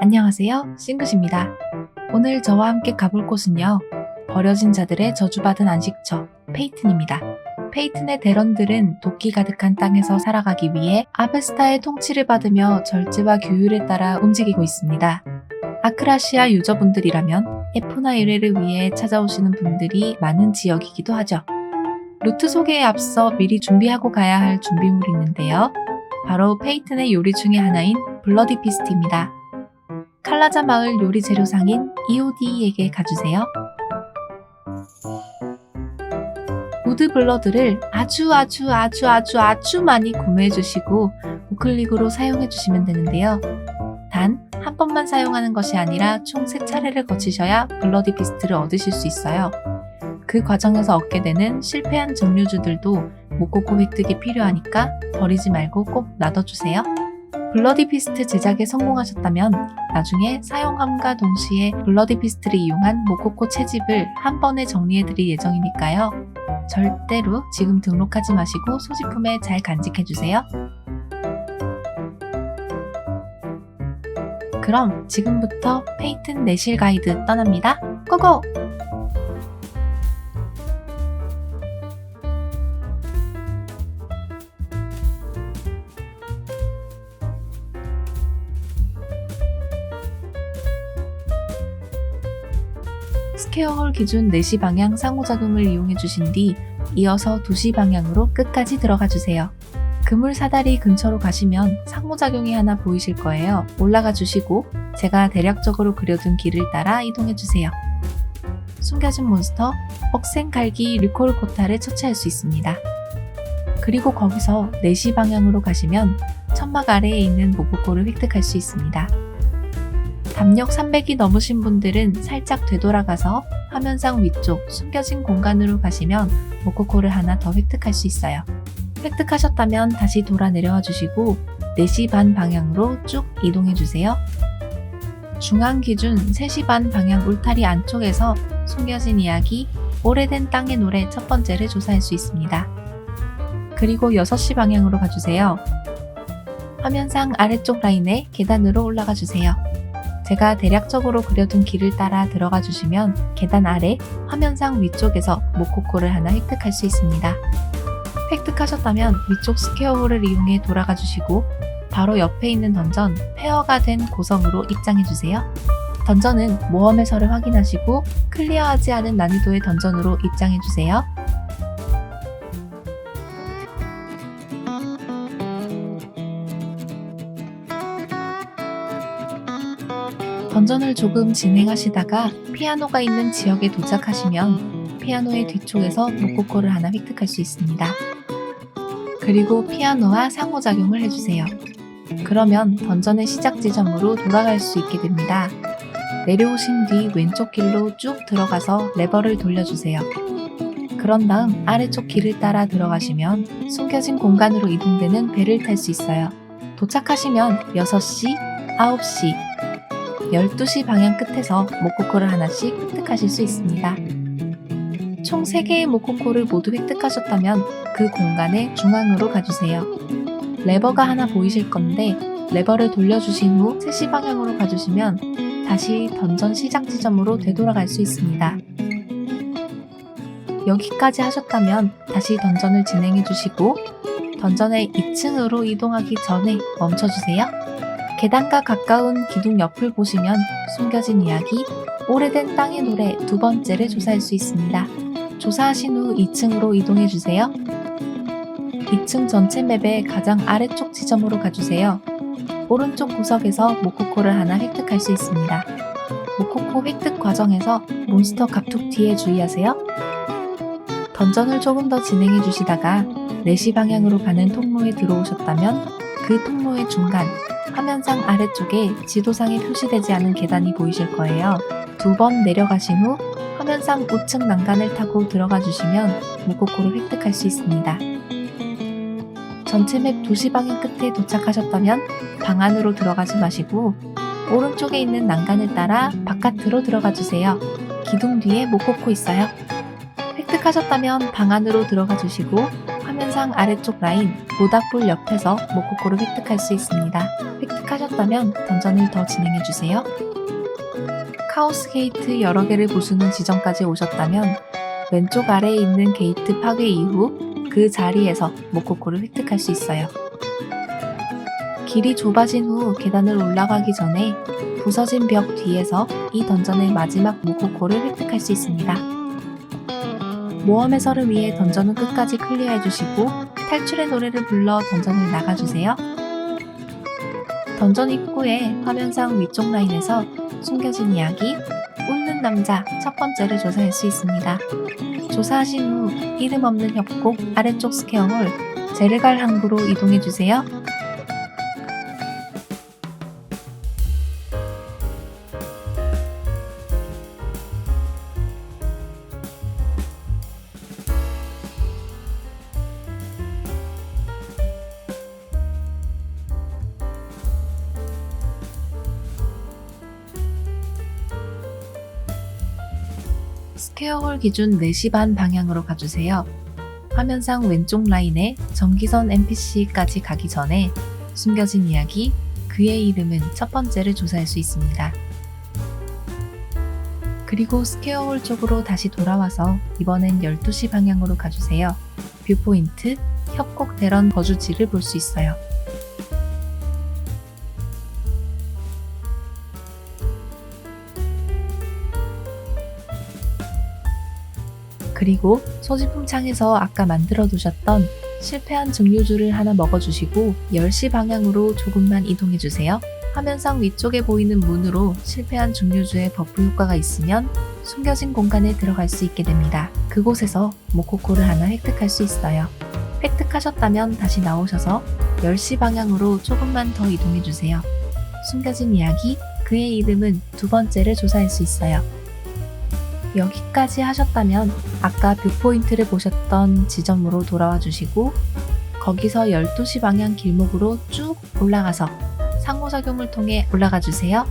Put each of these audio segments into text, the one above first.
안녕하세요. 싱긋입니다. 오늘 저와 함께 가볼 곳은요. 버려진 자들의 저주받은 안식처, 페이튼입니다. 페이튼의 대런들은 도끼 가득한 땅에서 살아가기 위해 아베스타의 통치를 받으며 절제와 규율에 따라 움직이고 있습니다. 아크라시아 유저분들이라면 에포나 의뢰를 위해 찾아오시는 분들이 많은 지역이기도 하죠. 루트 소개에 앞서 미리 준비하고 가야 할 준비물이 있는데요. 바로 페이튼의 요리 중에 하나인 블러디 피스트입니다. 칼라자 마을 요리 재료상인 EOD에게 가주세요. 우드 블러드를 아주 아주 아주 아주 아주 많이 구매해 주시고 우클릭으로 사용해 주시면 되는데요. 단 한 번만 사용하는 것이 아니라 총 3차례를 거치셔야 블러디 피스트를 얻으실 수 있어요. 그 과정에서 얻게 되는 실패한 증류주들도 모코코 획득이 필요하니까 버리지 말고 꼭 놔둬주세요. 블러디 피스트 제작에 성공하셨다면 나중에 사용함과 동시에 블러디 피스트를 이용한 모코코 채집을 한 번에 정리해드릴 예정이니까요. 절대로 지금 등록하지 마시고 소지품에 잘 간직해주세요. 그럼 지금부터 페이튼 내실 가이드 떠납니다. 고고! 스퀘어홀 기준 4시 방향 상호작용을 이용해 주신 뒤 이어서 2시 방향으로 끝까지 들어가 주세요. 그물 사다리 근처로 가시면 상호작용이 하나 보이실 거예요. 올라가 주시고 제가 대략적으로 그려둔 길을 따라 이동해 주세요. 숨겨진 몬스터 억센 갈기 류코르코타를 처치할 수 있습니다. 그리고 거기서 4시 방향으로 가시면 천막 아래에 있는 모코코를 획득할 수 있습니다. 담력 300이 넘으신 분들은 살짝 되돌아가서 화면상 위쪽 숨겨진 공간으로 가시면 모코코를 하나 더 획득할 수 있어요. 획득하셨다면 다시 돌아 내려와 주시고 4시 반 방향으로 쭉 이동해 주세요. 중앙 기준 3시 반 방향 울타리 안쪽에서 숨겨진 이야기 오래된 땅의 노래 첫 번째를 조사할 수 있습니다. 그리고 6시 방향으로 가주세요. 화면상 아래쪽 라인에 계단으로 올라가 주세요. 제가 대략적으로 그려둔 길을 따라 들어가 주시면 계단 아래 화면상 위쪽에서 모코코를 하나 획득할 수 있습니다. 획득하셨다면 위쪽 스퀘어홀을 이용해 돌아가 주시고 바로 옆에 있는 던전 페어가 된 고성으로 입장해 주세요. 던전은 모험에서를 확인하시고 클리어하지 않은 난이도의 던전으로 입장해 주세요. 던전을 조금 진행하시다가 피아노가 있는 지역에 도착하시면 피아노의 뒤쪽에서 모코코를 하나 획득할 수 있습니다. 그리고 피아노와 상호작용을 해주세요. 그러면 던전의 시작 지점으로 돌아갈 수 있게 됩니다. 내려오신 뒤 왼쪽 길로 쭉 들어가서 레버를 돌려주세요. 그런 다음 아래쪽 길을 따라 들어가시면 숨겨진 공간으로 이동되는 배를 탈 수 있어요. 도착하시면 6시, 9시, 12시 방향 끝에서 모코코를 하나씩 획득하실 수 있습니다. 총 3개의 모코코를 모두 획득하셨다면 그 공간의 중앙으로 가주세요. 레버가 하나 보이실 건데 레버를 돌려주신 후 3시 방향으로 가주시면 다시 던전 시작 지점으로 되돌아갈 수 있습니다. 여기까지 하셨다면 다시 던전을 진행해 주시고 던전의 2층으로 이동하기 전에 멈춰주세요. 계단과 가까운 기둥 옆을 보시면 숨겨진 이야기, 오래된 땅의 노래 두 번째를 조사할 수 있습니다. 조사하신 후 2층으로 이동해 주세요. 2층 전체 맵의 가장 아래쪽 지점으로 가주세요. 오른쪽 구석에서 모코코를 하나 획득할 수 있습니다. 모코코 획득 과정에서 몬스터 갑툭 뒤에 주의하세요. 던전을 조금 더 진행해 주시다가 4시 방향으로 가는 통로에 들어오셨다면 그 통로의 중간, 화면상 아래쪽에 지도상에 표시되지 않은 계단이 보이실 거예요. 두 번 내려가신 후 화면상 우측 난간을 타고 들어가 주시면 모코코를 획득할 수 있습니다. 전체 맵 도시 방향 끝에 도착하셨다면 방 안으로 들어가지 마시고 오른쪽에 있는 난간을 따라 바깥으로 들어가 주세요. 기둥 뒤에 모코코 있어요. 획득하셨다면 방 안으로 들어가 주시고 화면상 아래쪽 라인 모닥불 옆에서 모코코를 획득할 수 있습니다. 획득하셨다면 던전을 더 진행해주세요. 카오스 게이트 여러 개를 부수는 지점까지 오셨다면 왼쪽 아래에 있는 게이트 파괴 이후 그 자리에서 모코코를 획득할 수 있어요. 길이 좁아진 후 계단을 올라가기 전에 부서진 벽 뒤에서 이 던전의 마지막 모코코를 획득할 수 있습니다. 모험 해설을 위해 던전은 끝까지 클리어해 주시고 탈출의 노래를 불러 던전을 나가주세요. 던전 입구에 화면상 위쪽 라인에서 숨겨진 이야기, 웃는 남자 첫 번째를 조사할 수 있습니다. 조사하신 후 이름 없는 협곡 아래쪽 스퀘어홀 제르갈 항구로 이동해 주세요. 스퀘어홀 기준 4시 반 방향으로 가주세요. 화면상 왼쪽 라인에 전기선 NPC까지 가기 전에 숨겨진 이야기, 그의 이름은 첫 번째를 조사할 수 있습니다. 그리고 스퀘어홀 쪽으로 다시 돌아와서 이번엔 12시 방향으로 가주세요. 뷰포인트, 협곡 대런 거주지를 볼 수 있어요. 그리고 소지품 창에서 아까 만들어 두셨던 실패한 증류주를 하나 먹어주시고 10시 방향으로 조금만 이동해 주세요. 화면상 위쪽에 보이는 문으로 실패한 증류주의 버프 효과가 있으면 숨겨진 공간에 들어갈 수 있게 됩니다. 그곳에서 모코코를 하나 획득할 수 있어요. 획득하셨다면 다시 나오셔서 10시 방향으로 조금만 더 이동해 주세요. 숨겨진 이야기, 그의 이름은 두 번째를 조사할 수 있어요. 여기까지 하셨다면 아까 뷰포인트를 보셨던 지점으로 돌아와 주시고 거기서 12시 방향 길목으로 쭉 올라가서 상호작용을 통해 올라가 주세요.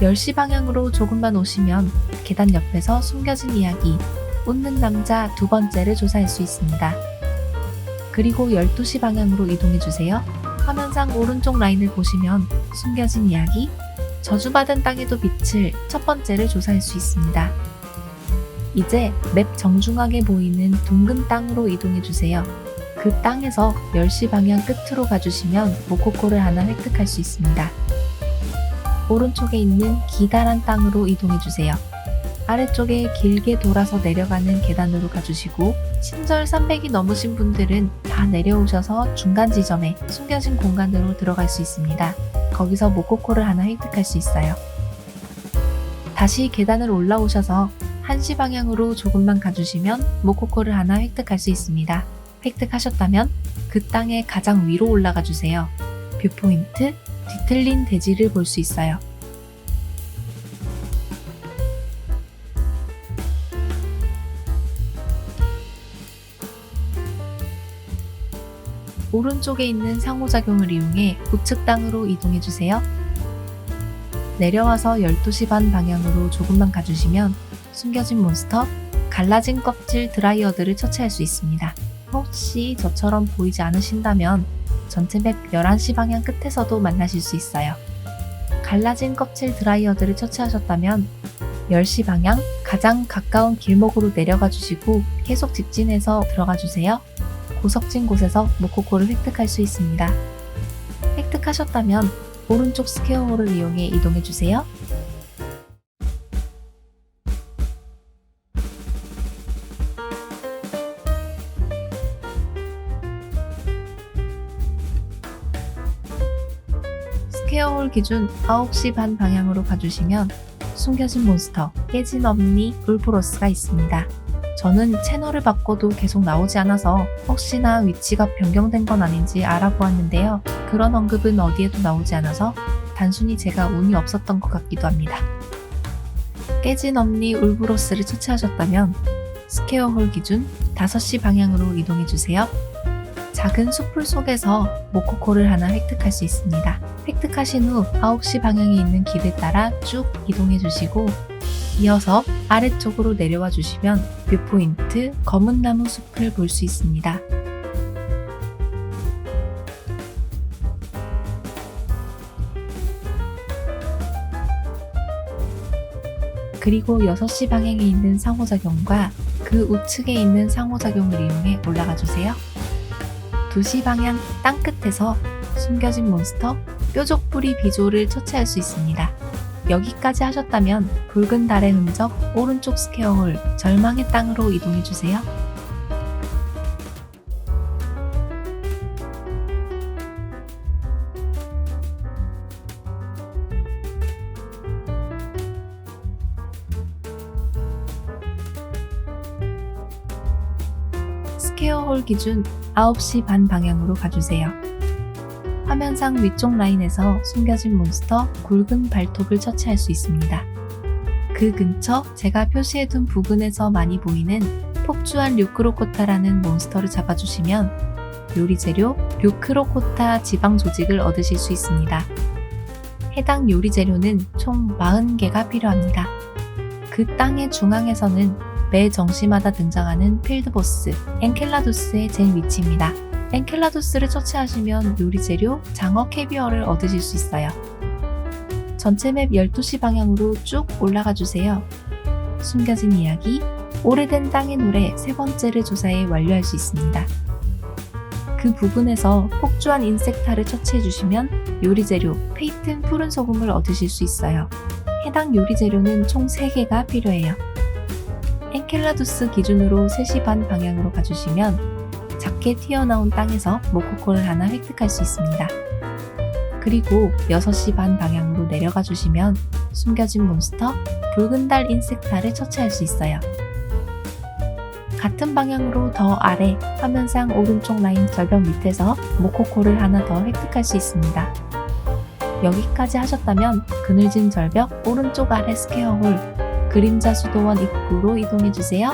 10시 방향으로 조금만 오시면 계단 옆에서 숨겨진 이야기 웃는 남자 두 번째를 조사할 수 있습니다. 그리고 12시 방향으로 이동해 주세요. 화면상 오른쪽 라인을 보시면 숨겨진 이야기 저주받은 땅에도 빛을 첫 번째를 조사할 수 있습니다. 이제 맵 정중앙에 보이는 둥근 땅으로 이동해 주세요. 그 땅에서 10시 방향 끝으로 가주시면 모코코를 하나 획득할 수 있습니다. 오른쪽에 있는 기다란 땅으로 이동해 주세요. 아래쪽에 길게 돌아서 내려가는 계단으로 가주시고 신절 300이 넘으신 분들은 다 내려오셔서 중간 지점에 숨겨진 공간으로 들어갈 수 있습니다. 거기서 모코코를 하나 획득할 수 있어요. 다시 계단을 올라오셔서 1시 방향으로 조금만 가주시면 모코코를 하나 획득할 수 있습니다. 획득하셨다면 그 땅의 가장 위로 올라가 주세요. 뷰포인트, 뒤틀린 대지를 볼 수 있어요. 오른쪽에 있는 상호작용을 이용해 우측 땅으로 이동해 주세요. 내려와서 12시 반 방향으로 조금만 가주시면 숨겨진 몬스터, 갈라진 껍질 드라이어드를 처치할 수 있습니다. 혹시 저처럼 보이지 않으신다면 전체 맵 11시 방향 끝에서도 만나실 수 있어요. 갈라진 껍질 드라이어드를 처치하셨다면 10시 방향 가장 가까운 길목으로 내려가 주시고 계속 직진해서 들어가 주세요. 고석진 곳에서 모코코를 획득할 수 있습니다. 획득하셨다면 오른쪽 스퀘어홀을 이용해 이동해 주세요. 스퀘어홀 기준 9시 반 방향으로 가주시면 숨겨진 몬스터 깨진 엄니 울프로스가 있습니다. 저는 채널을 바꿔도 계속 나오지 않아서 혹시나 위치가 변경된 건 아닌지 알아보았는데요. 그런 언급은 어디에도 나오지 않아서 단순히 제가 운이 없었던 것 같기도 합니다. 깨진 엄니 울브로스를 처치하셨다면 스퀘어홀 기준 5시 방향으로 이동해주세요. 작은 숲풀 속에서 모코코를 하나 획득할 수 있습니다. 획득하신 후 9시 방향에 있는 길을 따라 쭉 이동해 주시고 이어서 아래쪽으로 내려와 주시면 뷰포인트 검은 나무 숲을 볼 수 있습니다. 그리고 6시 방향에 있는 상호작용과 그 우측에 있는 상호작용을 이용해 올라가 주세요. 2시 방향 땅끝에서 숨겨진 몬스터 뾰족뿌리 비조를 처치할 수 있습니다. 여기까지 하셨다면 붉은 달의 흔적 오른쪽 스퀘어홀 절망의 땅으로 이동해 주세요. 스퀘어홀 기준 9시 반 방향으로 가주세요. 화면상 위쪽 라인에서 숨겨진 몬스터 굵은 발톱을 처치할 수 있습니다. 그 근처 제가 표시해둔 부근에서 많이 보이는 폭주한 류크로코타라는 몬스터를 잡아주시면 요리 재료 류크로코타 지방 조직을 얻으실 수 있습니다. 해당 요리 재료는 총 40개가 필요합니다. 그 땅의 중앙에서는 매 정시마다 등장하는 필드보스 엔켈라두스의 젠 위치입니다. 엔켈라두스를 처치하시면 요리 재료 장어 캐비어를 얻으실 수 있어요. 전체 맵 12시 방향으로 쭉 올라가 주세요. 숨겨진 이야기, 오래된 땅의 노래 세 번째를 조사해 완료할 수 있습니다. 그 부분에서 폭주한 인섹타를 처치해 주시면 요리 재료 페이튼 푸른 소금을 얻으실 수 있어요. 해당 요리 재료는 총 3개가 필요해요. 엔켈라두스 기준으로 3시 반 방향으로 가주시면 작게 튀어나온 땅에서 모코코를 하나 획득할 수 있습니다. 그리고 6시 반 방향으로 내려가 주시면 숨겨진 몬스터 붉은 달 인섹타를 처치할 수 있어요. 같은 방향으로 더 아래 화면상 오른쪽 라인 절벽 밑에서 모코코를 하나 더 획득할 수 있습니다. 여기까지 하셨다면 그늘진 절벽 오른쪽 아래 스퀘어홀 그림자 수도원 입구로 이동해 주세요.